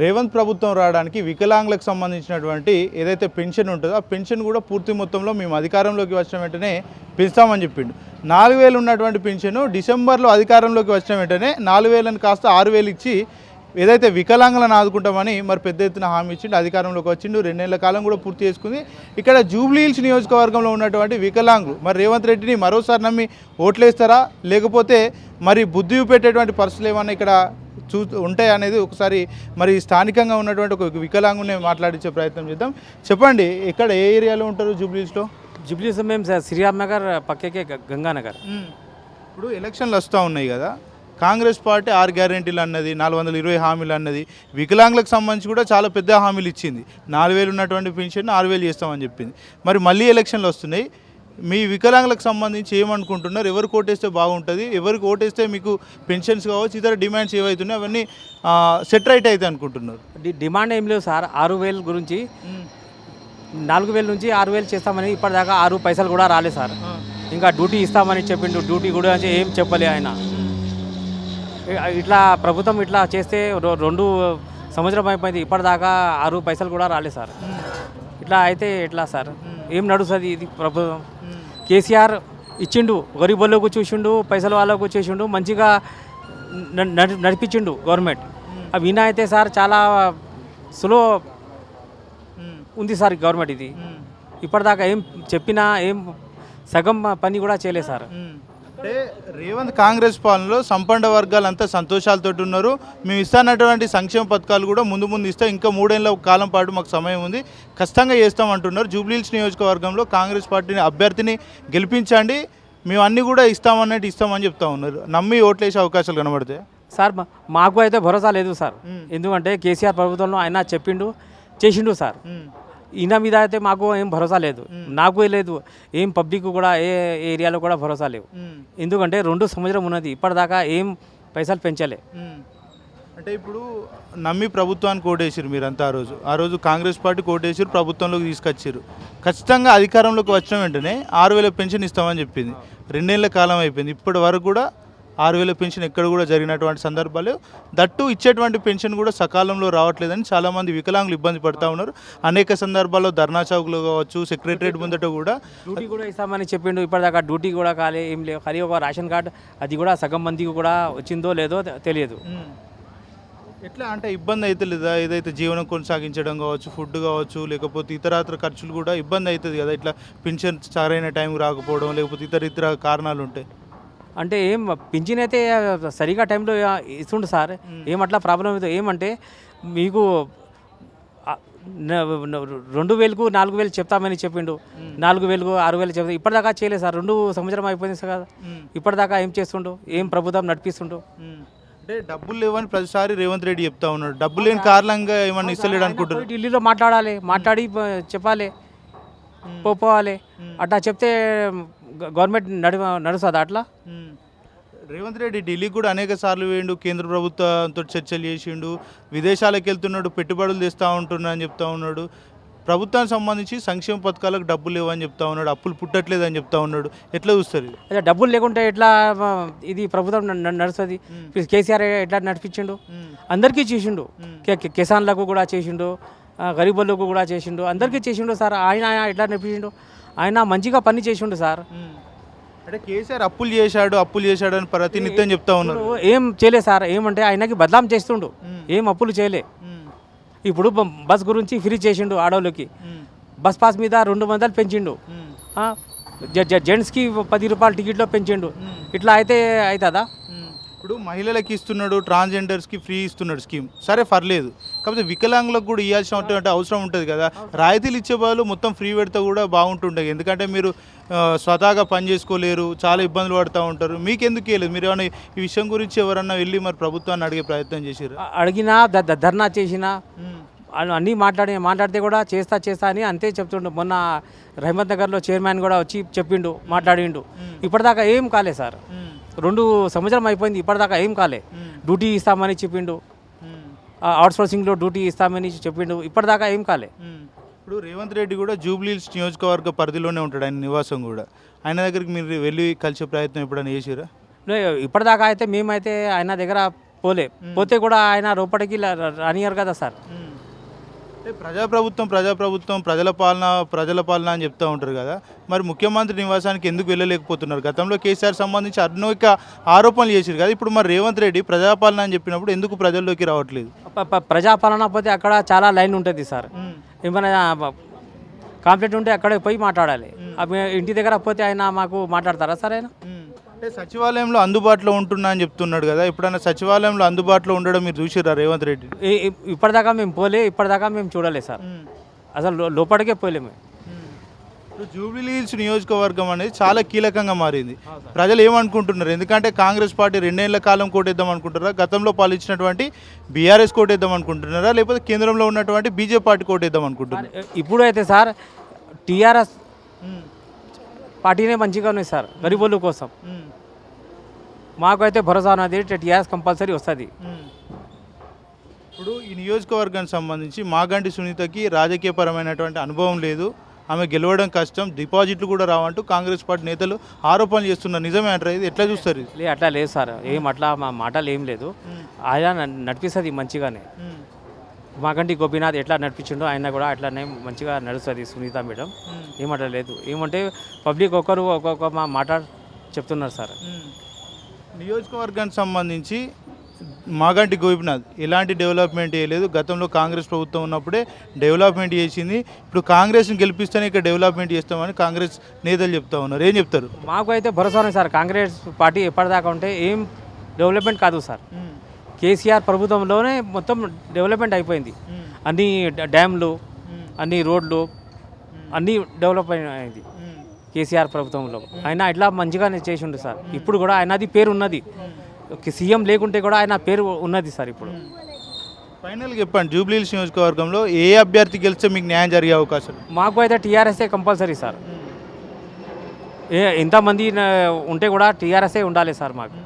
రేవంత్ ప్రభుత్వం రావడానికి వికలాంగులకు సంబంధించినటువంటి ఏదైతే పెన్షన్ ఉంటుందో ఆ పెన్షన్ కూడా పూర్తి మొత్తంలో మేము అధికారంలోకి వచ్చిన వెంటనే పెంచుతామని చెప్పిండు. నాలుగు వేలు ఉన్నటువంటి పెన్షన్ డిసెంబర్లో అధికారంలోకి వచ్చిన వెంటనే నాలుగు వేలను కాస్త ఆరు వేలు ఇచ్చి ఏదైతే వికలాంగులను ఆదుకుంటామని మరి పెద్ద ఎత్తున హామీ ఇచ్చిండు అధికారంలోకి వచ్చిండు. రెండేళ్ళ కాలం కూడా పూర్తి చేసుకుంది. ఇక్కడ జూబ్లీ హిల్స్ నియోజకవర్గంలో ఉన్నటువంటి వికలాంగులు మరి రేవంత్ రెడ్డిని మరోసారి నమ్మి ఓట్లేస్తారా? లేకపోతే మరి బుద్ధి పెట్టేటువంటి పరిస్థితులు ఏమన్నా ఇక్కడ చూ ఉంటాయి అనేది ఒకసారి మరి స్థానికంగా ఉన్నటువంటి ఒక వికలాంగునే మాట్లాడించే ప్రయత్నం చేద్దాం. చెప్పండి ఇక్కడ ఏ ఏరియాలో ఉంటారు జూబ్లీస్లో? జూబ్లీస్ మేము సిరియామ్ నగర్ పక్కకే గంగానగర్. ఇప్పుడు ఎలక్షన్లు వస్తూ ఉన్నాయి కదా. కాంగ్రెస్ పార్టీ ఆరు గ్యారెంటీలు అన్నది నాలుగు వందల ఇరవై హామీలు అన్నది వికలాంగులకు సంబంధించి కూడా చాలా పెద్ద హామీలు ఇచ్చింది. నాలుగు వేలు ఉన్నటువంటి పెన్షన్ ఆరు వేలు చేస్తామని చెప్పింది. మరి మళ్ళీ ఎలక్షన్లు వస్తున్నాయి. మీ వికలాంగులకు సంబంధించి ఏమనుకుంటున్నారు? ఎవరు ఓటేస్తే బాగుంటుంది? ఎవరికి ఓటేస్తే మీకు పెన్షన్స్ కావచ్చు ఇతర డిమాండ్స్ ఏవైతున్నాయి అవన్నీ సెట్ రైట్ అయితే అనుకుంటున్నారు. డిమాండ్ ఏం లేవు సార్. ఆరు వేలు గురించి నాలుగు వేల నుంచి ఆరు వేలు చేస్తామని ఇప్పటిదాకా ఆరు పైసలు కూడా రాలేదు సార్. ఇంకా డ్యూటీ ఇస్తామని చెప్పిండు. డ్యూటీ కూడా అంటే ఏం చెప్పలే ఆయన. ఇట్లా ప్రభుత్వం ఇట్లా చేస్తే రెండు సంవత్సరం అయిపోయింది. ఇప్పటిదాకా ఆరు పైసలు కూడా రాలేదు సార్. ఇట్లా అయితే ఎట్లా సార్? ఏం నడుస్తుంది ఇది ప్రభుత్వం? కేసీఆర్ ఇచ్చిండు గరీబులకు చూసిండు పైసల వాళ్ళకు చేసిండు మంచిగా నడిపించిండు గవర్నమెంట్. అవి వినా అయితే సార్ చాలా స్లో ఉంది సార్ గవర్నమెంట్ ఇది. ఇప్పటిదాకా ఏం చెప్పినా ఏం సగం పని కూడా చేయలేదు సార్. అంటే రేవంత్ కాంగ్రెస్ పాలనలో సంపన్న వర్గాలంతా సంతోషాలతో ఉన్నారు. మేము ఇస్తానటువంటి సంక్షేమ పథకాలు కూడా ముందు ముందు ఇస్తాం. ఇంకా మూడేళ్ళ కాలం పాటు మాకు సమయం ఉంది. ఖచ్చితంగా చేస్తాం అంటున్నారు జూబ్లీహిల్స్ నియోజకవర్గంలో కాంగ్రెస్ పార్టీని అభ్యర్థిని గెలిపించండి. మేము అన్ని కూడా ఇస్తామన్నట్టు ఇస్తామని చెప్తా ఉన్నారు. నమ్మి ఓట్లేసే అవకాశాలు కనబడతాయి? సార్ మాకు అయితే భరోసా లేదు సార్. ఎందుకంటే కేసీఆర్ ప్రభుత్వంలో ఆయన చెప్పిండు చేసిండు సార్. ఈయన మీద అయితే మాకు ఏం భరోసా లేదు. నాకు లేదు ఏం పబ్లిక్ కూడా ఏ ఏరియాలో కూడా భరోసా లేవు. ఎందుకంటే రెండు సంవత్సరం ఉన్నది ఇప్పటిదాకా ఏం పైసలు పెంచలే. అంటే ఇప్పుడు నమ్మి ప్రభుత్వానికి ఓటేసారు మీరంతా ఆ రోజు. ఆ రోజు కాంగ్రెస్ పార్టీ ఓటేసారు ప్రభుత్వంలోకి తీసుకొచ్చారు ఖచ్చితంగా అధికారంలోకి వచ్చిన వెంటనే ఆరు వేల పెన్షన్ ఇస్తామని చెప్పింది. రెండేళ్ళ కాలం అయిపోయింది. ఇప్పటి వరకు కూడా ఆరు వేల పెన్షన్ ఎక్కడ కూడా జరిగినటువంటి సందర్భాలు. దట్టు ఇచ్చేటువంటి పెన్షన్ కూడా సకాలంలో రావట్లేదని చాలామంది వికలాంగులు ఇబ్బంది పడుతూ ఉన్నారు. అనేక సందర్భాల్లో ధర్నా చౌక్లో కావచ్చు సెక్రటరేట్ ముందట కూడా డ్యూటీ కూడా ఇస్తామని చెప్పిండు. ఇప్పటిదాకా డ్యూటీ కూడా కాలే ఏం లేవు. ఖాళీ ఒక రేషన్ కార్డ్ అది కూడా సగం మందికి కూడా వచ్చిందో లేదో తెలియదు. ఎట్లా అంటే ఇబ్బంది అయితే లేదా? ఏదైతే జీవనం కొనసాగించడం కావచ్చు ఫుడ్ కావచ్చు లేకపోతే ఇతరత్ర ఖర్చులు కూడా ఇబ్బంది అవుతుంది కదా? ఇట్లా పెన్షన్ సరైన టైంకి రాకపోవడం లేకపోతే ఇతర ఇతర కారణాలు ఉంటాయి అంటే ఏం పింఛన్ అయితే సరిగా టైంలో ఇస్తుండు సార్. ఏమట్లా ప్రాబ్లం లేదు ఏమంటే మీకు రెండు వేలకు నాలుగు వేలు చెప్తామని చెప్పిండు. నాలుగు వేలకు ఆరు వేలు చెప్తా ఇప్పటిదాకా చేయలేదు సార్. రెండు సంవత్సరం అయిపోయింది సార్. కదా ఇప్పటిదాకా ఏం చేస్తుండు? ఏం ప్రభుత్వం నడిపిస్తుండు? అంటే డబ్బులు లేవని ప్రతిసారి రేవంత్ రెడ్డి చెప్తా ఉన్నాడు. డబ్బులు లేని కారణంగా ఏమన్నా ఇస్తలేడు అనుకుంటున్నారు. పోయి ఢిల్లీలో మాట్లాడాలి. మాట్లాడి చెప్పాలి. పోవాలి అట్లా చెప్తే గవర్నమెంట్ నడి నడుస్తుందా అట్లా? రేవంత్ రెడ్డి ఢిల్లీకి కూడా అనేక సార్లు వేయండు కేంద్ర ప్రభుత్వంతో చర్చలు చేసిండు విదేశాలకు వెళ్తున్నాడు పెట్టుబడులు తెస్తా ఉంటున్నా అని చెప్తా ఉన్నాడు. ప్రభుత్వానికి సంబంధించి సంక్షేమ పథకాలకు డబ్బులు లేవని చెప్తా ఉన్నాడు అప్పులు పుట్టట్లేదు అని చెప్తా ఉన్నాడు. ఎట్లా చూస్తారు అదే డబ్బులు లేకుంటే ఎట్లా ఇది ప్రభుత్వం నడుస్తుంది? కేసీఆర్ ఎట్లా నడిపించిండు? అందరికీ చేసిండు. కిసాన్లకు కూడా చేసిండు గరీబులకు కూడా చేసిండు అందరికీ చేసిండు సార్. ఆయన ఆయన ఎట్లా నడిపించిండు? ఆయన మంచిగా పని చేసిండు సార్. అంటే కేసీఆర్ అప్పులు చేశాడు అప్పులు చేశాడు అని ప్రతినిత్యం చెప్తా ఉన్నారు. ఏం చేయలే సార్ ఏమంటే ఆయనకి బదలాం చేస్తుండు. ఏం అప్పులు చేయలే. ఇప్పుడు బ- బస్ గురించి ఫ్రీ చేసిండు ఆడవాళ్ళకి బస్ పాస్ మీద రెండు వందలు పెంచిండు. ఆ, జె- జె- జెంట్స్కి పది రూపాయలు టికెట్లో పెంచిండు. ఇట్లా అయితే అవుతుందా ఇప్పుడు మహిళలకు ఇస్తున్నాడు ట్రాన్స్జెండర్స్కి ఫ్రీ ఇస్తున్నాడు స్కీమ్. సరే పర్లేదు. కాకపోతే వికలాంగులకు కూడా ఇవ్వాల్సినటువంటి అవసరం ఉంటుంది కదా. రాయితీలు ఇచ్చే బదులు మొత్తం ఫ్రీ పెడితే కూడా బాగుంటుండే ఎందుకంటే మీరు స్వతహాగా పని చేసుకోలేరు చాలా ఇబ్బందులు పడుతూ ఉంటారు. మీకెందుకు ఇవ్వలేదు మీరు ఏమైనా ఈ విషయం గురించి ఎవరన్నా వెళ్ళి మరి ప్రభుత్వాన్ని అడిగే ప్రయత్నం చేశారు అడిగినా ధర్నా చేసినా అన్ని- అన్నీ మాట్లాడి మాట్లాడితే కూడా చేస్తా చేస్తా అని అంతే చెప్తుండు. మొన్న రహమత్ నగర్లో చైర్మన్ కూడా వచ్చి చెప్పిండు మాట్లాడిండు. ఇప్పటిదాకా ఏం కాలే సార్. రెండు సంవత్సరం అయిపోయింది ఇప్పటిదాకా ఏం కాలే. డ్యూటీ ఇస్తామని చెప్పిండు. అవుట్ సోర్సింగ్లో డ్యూటీ ఇస్తామని చెప్పిండు. ఇప్పటిదాకా ఏం కాలే. ఇప్పుడు రేవంత్ రెడ్డి కూడా జూబ్లీహిల్స్ నియోజకవర్గ పరిధిలోనే ఉంటాడు ఆయన నివాసం కూడా. ఆయన దగ్గరికి మీరు వెళ్ళి కలిసే ప్రయత్నం ఎప్పుడైనా చేసిరా లే, ఇప్పటిదాకా అయితే మేమైతే ఆయన దగ్గర పోలే. పోతే కూడా ఆయన లోపలికి లా- రానియరు కదా సార్. అంటే ప్రజాప్రభుత్వం ప్రజాప్రభుత్వం ప్రజల పాలన ప్రజల పాలన అని చెప్తూ ఉంటారు కదా. మరి ముఖ్యమంత్రి నివాసానికి ఎందుకు వెళ్ళలేకపోతున్నారు? గతంలో కేసీఆర్ సంబంధించి అనేక ఆరోపణలు చేశారు కదా. ఇప్పుడు మరి రేవంత్ రెడ్డి ప్రజాపాలన అని చెప్పినప్పుడు ఎందుకు ప్రజల్లోకి రావట్లేదు? ప్రజాపాలన పోతే అక్కడ చాలా లైన్ ఉంటుంది సార్. ఏమైనా కాంప్లైంట్ ఉంటే అక్కడే పోయి మాట్లాడాలి. ఇంటి దగ్గర పోతే ఆయన మాకు మాట్లాడతారా సార్ ఆయన? అంటే సచివాలయంలో అందుబాటులో ఉంటున్నా అని చెప్తున్నాడు కదా ఎప్పుడైనా సచివాలయంలో అందుబాటులో ఉండడం మీరు చూసిరా రేవంత్ రెడ్డి? ఇప్పటిదాకా మేము పోలే ఇప్పటిదాకా మేము చూడలేదు సార్. అసలు లోపలికే పోలే మేము. ఇప్పుడు జూబ్లీ హిల్స్ నియోజకవర్గం అనేది చాలా కీలకంగా మారింది. ప్రజలు ఏమనుకుంటున్నారు? ఎందుకంటే కాంగ్రెస్ పార్టీ రెండేళ్ళ కాలం కోటేద్దాం అనుకుంటారా గతంలో పాలించినటువంటి బీఆర్ఎస్ కోటేద్దాం అనుకుంటున్నారా? లేకపోతే కేంద్రంలో ఉన్నటువంటి బీజేపీ పార్టీ కోటేద్దాం అనుకుంటున్నారా? ఇప్పుడు అయితే సార్ టీఆర్ఎస్ పార్టీనే మంచిగా ఉంది సార్ గరీబోళ్ళ కోసం. మాకు అయితే భరోసా ఉన్నది టీఆర్ఎస్ కంపల్సరీ వస్తుంది. ఇప్పుడు ఈ నియోజకవర్గానికి సంబంధించి మాగంటి సునీతకి రాజకీయపరమైనటువంటి అనుభవం లేదు. ఆమె గెలవడం కష్టం డిపాజిట్లు కూడా రావంటూ కాంగ్రెస్ పార్టీ నేతలు ఆరోపణలు చేస్తున్నారు నిజమే అంటారా ఇది? ఎట్లా చూస్తారు ఇది? అట్లా లేదు సార్. ఏం అట్లా మా మాటలు ఏం లేదు. ఆయన నడిపిస్తుంది మంచిగానే. మాకంటి గోపీనాథ్ ఎట్లా నడిపించిండో ఆయన కూడా అట్లానే మంచిగా నడుస్తుంది సునీత మేడం. ఏమట్లా లేదు ఏమంటే పబ్లిక్ ఒక్కరు ఒక్కొక్క మా మాట చెప్తున్నారు సార్. నియోజకవర్గానికి సంబంధించి మాగంటి గోపినాథ్ ఎలాంటి డెవలప్మెంట్ చేయలేదు. గతంలో కాంగ్రెస్ ప్రభుత్వం ఉన్నప్పుడే డెవలప్మెంట్ చేసింది. ఇప్పుడు కాంగ్రెస్ని గెలిపిస్తేనే ఇక్కడ డెవలప్మెంట్ చేస్తామని కాంగ్రెస్ నేతలు చెప్తా ఉన్నారు. ఏం చెప్తారు? మాకు అయితే భరోసా ఉంది సార్. కాంగ్రెస్ పార్టీ ఎప్పటిదాకా ఉంటే ఏం డెవలప్మెంట్ కాదు సార్. కేసీఆర్ ప్రభుత్వంలోనే మొత్తం డెవలప్మెంట్ అయిపోయింది. అన్ని డ్యామ్లు అన్ని రోడ్లు అన్నీ డెవలప్ అయింది కేసీఆర్ ప్రభుత్వంలో. ఆయన ఇట్లా మంచిగానే చేసి ఉండు సార్. ఇప్పుడు కూడా ఆయనది పేరు ఉన్నది. సీఎం లేకుంటే కూడా ఆయన పేరు ఉన్నది సార్ ఇప్పుడు. ఫైనల్గా చెప్పండి జూబ్లీ హిల్స్ నియోజకవర్గంలో ఏ అభ్యర్థి గెలిస్తే మీకు న్యాయం జరిగే అవకాశం మాకు అయితే టీఆర్ఎస్ఏ కంపల్సరీ సార్. ఏ ఎంతమంది ఉంటే కూడా టీఆర్ఎస్ఏ ఉండాలి సార్ మాకు.